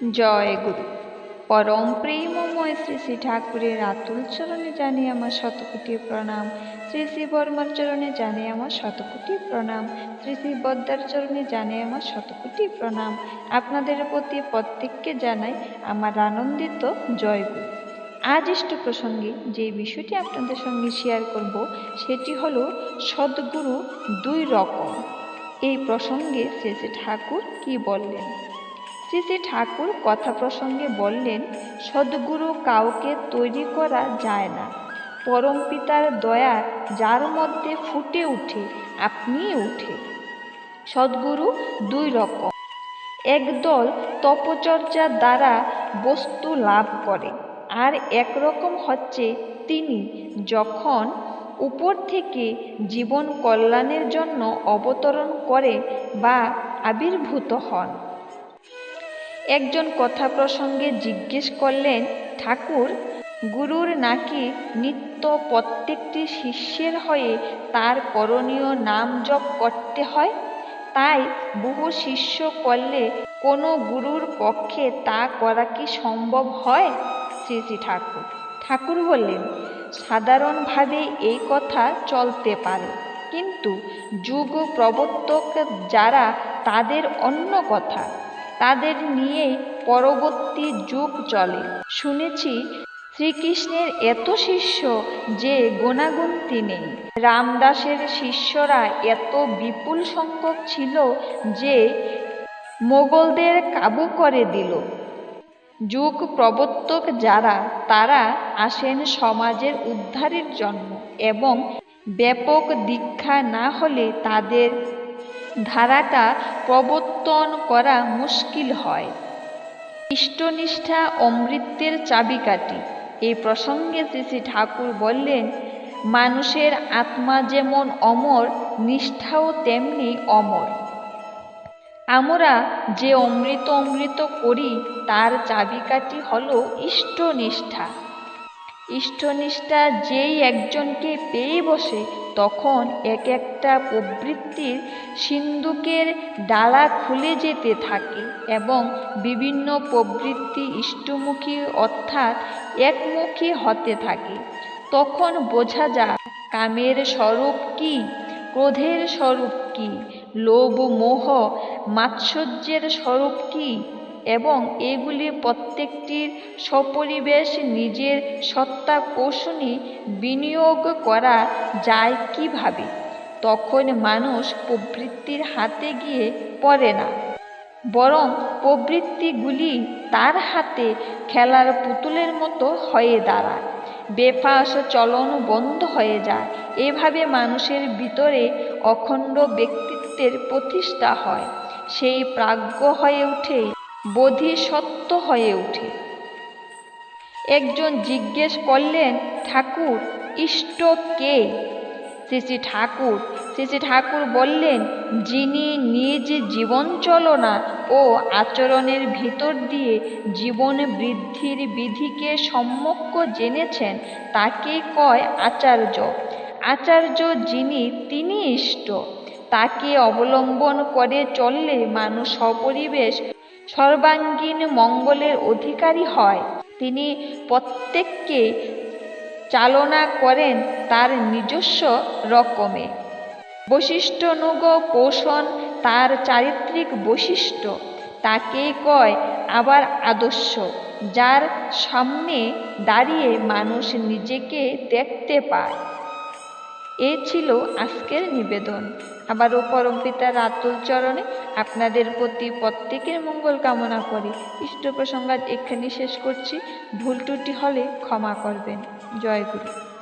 জয় গুরু। পরম প্রেমময় শ্রী শ্রী ঠাকুরের আতুল চরণে জানি আমার শতকোটি প্রণাম। শ্রী শ্রী বর্মার চরণে জানি আমার শতকোটি প্রণাম। শ্রী শ্রী বদ্দার চরণে জানে আমার শতকোটি প্রণাম। আপনাদের প্রতি প্রত্যেককে জানাই আমার আনন্দিত জয় গুরু। আজ ইষ্ট প্রসঙ্গে যে বিষয়টি আপনাদের সঙ্গে শেয়ার করব, সেটি হলো সদ্গুরু দুই রকম। এই প্রসঙ্গে শ্রী শ্রী ঠাকুর কি বললেন? শ্রী শ্রী ঠাকুর কথা প্রসঙ্গে বললেন, সদ্গুরু কাউকে তৈরি করা যায় না। পরম পিতার দয়া যার মধ্যে ফুটে উঠে, আপনিই উঠে। সদ্গুরু দুই রকম। একদল তপচর্যার দ্বারা বস্তু লাভ করে, আর একরকম হচ্ছে তিনি যখন উপর থেকে জীবন কল্যাণের জন্য অবতরণ করে বা আবির্ভূত হন। একজন কথা প্রসঙ্গে জিজ্ঞেস করলেন, ঠাকুর, গুরুর নাকি নিত্য প্রত্যেকটি শিষ্যের হয়ে তার করণীয় নাম জপ করতে হয়? তাই বহু শিষ্য করলে কোনো গুরুর পক্ষে তা করা কি সম্ভব হয়? শ্রী শ্রী ঠাকুর। ঠাকুর বললেন, সাধারণভাবে এই কথা চলতে পারে। কিন্তু যুগ প্রবর্তক যারা তাদের অন্য কথা তাদের নিয়েই পরবর্তী যুগ চলে। শুনেছি শ্রীকৃষ্ণের এত শিষ্য যে গুণাগুন্তি নেই। রামদাসের শিষ্যরা এত বিপুল সংখ্যক ছিল যে মোগলদের কাবু করে দিল। যুগ প্রবর্তক যারা, তারা আসেন সমাজের উদ্ধারের জন্য এবং ব্যাপক দীক্ষা না হলে তাদের ধারাটা প্রবর্তন করা মুশকিল হয়। ইষ্টনিষ্ঠা অমৃতের চাবিকাঠি। এই প্রসঙ্গে শ্রী ঠাকুর বললেন, মানুষের আত্মা যেমন অমর, নিষ্ঠাও তেমনি অমর। আমরা যে অমৃত অমৃত করি, তার চাবিকাঠি হল ইষ্টনিষ্ঠা। ইষ্টনিষ্ঠা যেই একজনকে পেয়ে বসে, তখন এক একটা প্রবৃত্তির সিন্ধুকের ডালা খুলে যেতে থাকে এবং বিভিন্ন প্রবৃত্তি ইষ্টমুখী অর্থাৎ একমুখী হতে থাকে। তখন বোঝা যায়, কামের স্বরূপ কি, ক্রোধের স্বরূপ কি, লোভ মোহ, মাৎসর্যের স্বরূপ কি এবং এগুলি প্রত্যেকটির সপরিবেশ নিজের সত্তা কৌশলী বিনিয়োগ করা যায় কীভাবে? তখন মানুষ প্রবৃত্তির হাতে গিয়ে পড়ে না। বরং প্রবৃত্তিগুলি তার হাতে খেলার পুতুলের মতো হয়ে দাঁড়ায়। বেফাস চলন বন্ধ হয়ে যায়। এভাবে মানুষের ভিতরে অখণ্ড ব্যক্তিত্বের প্রতিষ্ঠা হয়। সেই প্রাজ্ঞ হয়ে ওঠে বোধিসত্ত্ব হয়ে ওঠে একজন জিজ্ঞেস করলেন, ঠাকুর, ইষ্ট কে? শ্রী ঠাকুর শ্রী শ্রী ঠাকুর বললেন, যিনি নিজ জীবন চলনা ও আচরণের ভিতর দিয়ে জীবন বৃদ্ধির বিধিকে সম্যক জেনেছেন, তাকে কয় আচার্য। আচার্য যিনি, তিনি ইষ্ট। তাকে অবলম্বন করে চললে মানুষ সপরিবেশ সর্বাঙ্গীন মঙ্গলের অধিকারী হয়। তিনি প্রত্যেককে চালনা করেন তার নিজস্ব রকমে। বৈশিষ্ট্যনুগ পোষণ তার চারিত্রিক বৈশিষ্ট্য। তাকেই কয় আবার আদর্শ, যার সামনে দাঁড়িয়ে মানুষ নিজেকে দেখতে পায়। এ ছিল আজকের নিবেদন। আবারও পরম পিতার আতুল চরণে আপনাদের প্রতি প্রত্যেকের মঙ্গল কামনা করি। ইষ্ট প্রসঙ্গাত এখানে শেষ করছি। ভুল ত্রুটি হলে ক্ষমা করবেন। জয় গুরু।